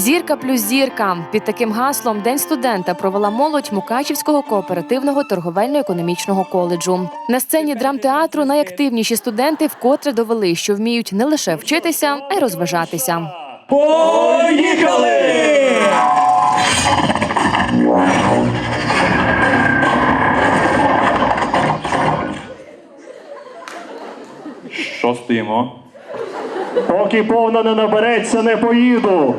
Зірка плюс зірка під таким гаслом День студента провела молодь Мукачівського кооперативного торговельно-економічного коледжу. На сцені драмтеатру найактивніші студенти вкотре довели, що вміють не лише вчитися, а й розважатися. Поїхали! Що стоїмо? Поки повна не набереться, не поїду.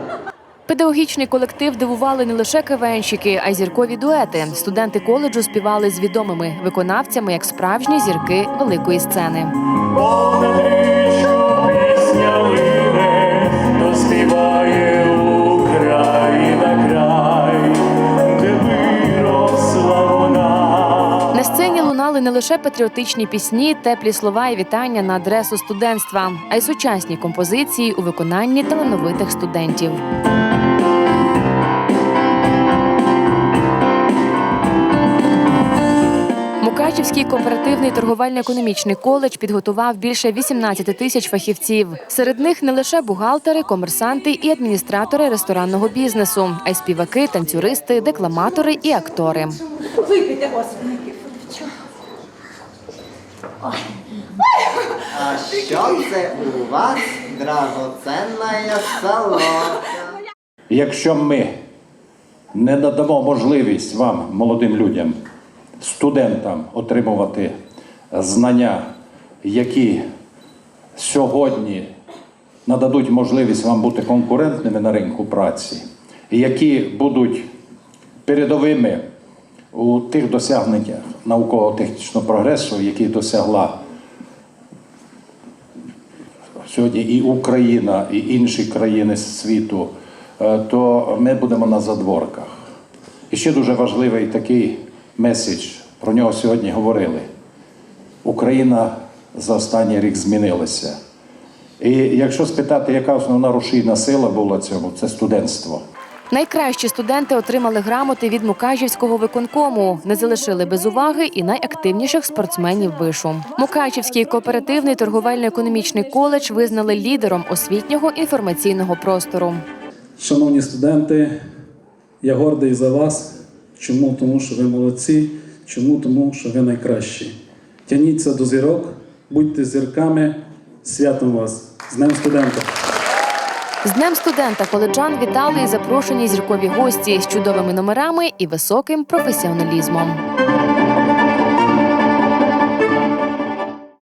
Педагогічний колектив дивували не лише КВНщики, а й зіркові дуети. Студенти коледжу співали з відомими виконавцями як справжні зірки великої сцени. Не лише патріотичні пісні, теплі слова і вітання на адресу студентства, а й сучасні композиції у виконанні талановитих студентів. Мукачівський кооперативний торговельно-економічний коледж підготував більше 18 тисяч фахівців. Серед них не лише бухгалтери, комерсанти і адміністратори ресторанного бізнесу, а й співаки, танцюристи, декламатори і актори. Випийте, Господи. А що це у вас драгоценна солодка? Якщо ми не надамо можливість вам, молодим людям, студентам, отримувати знання, які сьогодні нададуть можливість вам бути конкурентними на ринку праці, які будуть передовими у тих досягненнях науково-технічного прогресу, які досягла сьогодні і Україна, і інші країни світу, е, то ми будемо на задворках. І ще дуже важливий такий меседж, про нього сьогодні говорили. Україна за останній рік змінилася. І якщо спитати, яка основна рушійна сила була цьому, це студентство. Найкращі студенти отримали грамоти від Мукачівського виконкому, не залишили без уваги і найактивніших спортсменів вишу. Мукачівський кооперативний торговельно-економічний коледж визнали лідером освітнього інформаційного простору. Шановні студенти, я гордий за вас. Чому? Тому що ви молодці. Чому? Тому що ви найкращі. Тяніться до зірок, будьте зірками. Святом вас! З Днем студента! З Днем студента коледжан вітали і запрошені зіркові гості з чудовими номерами і високим професіоналізмом.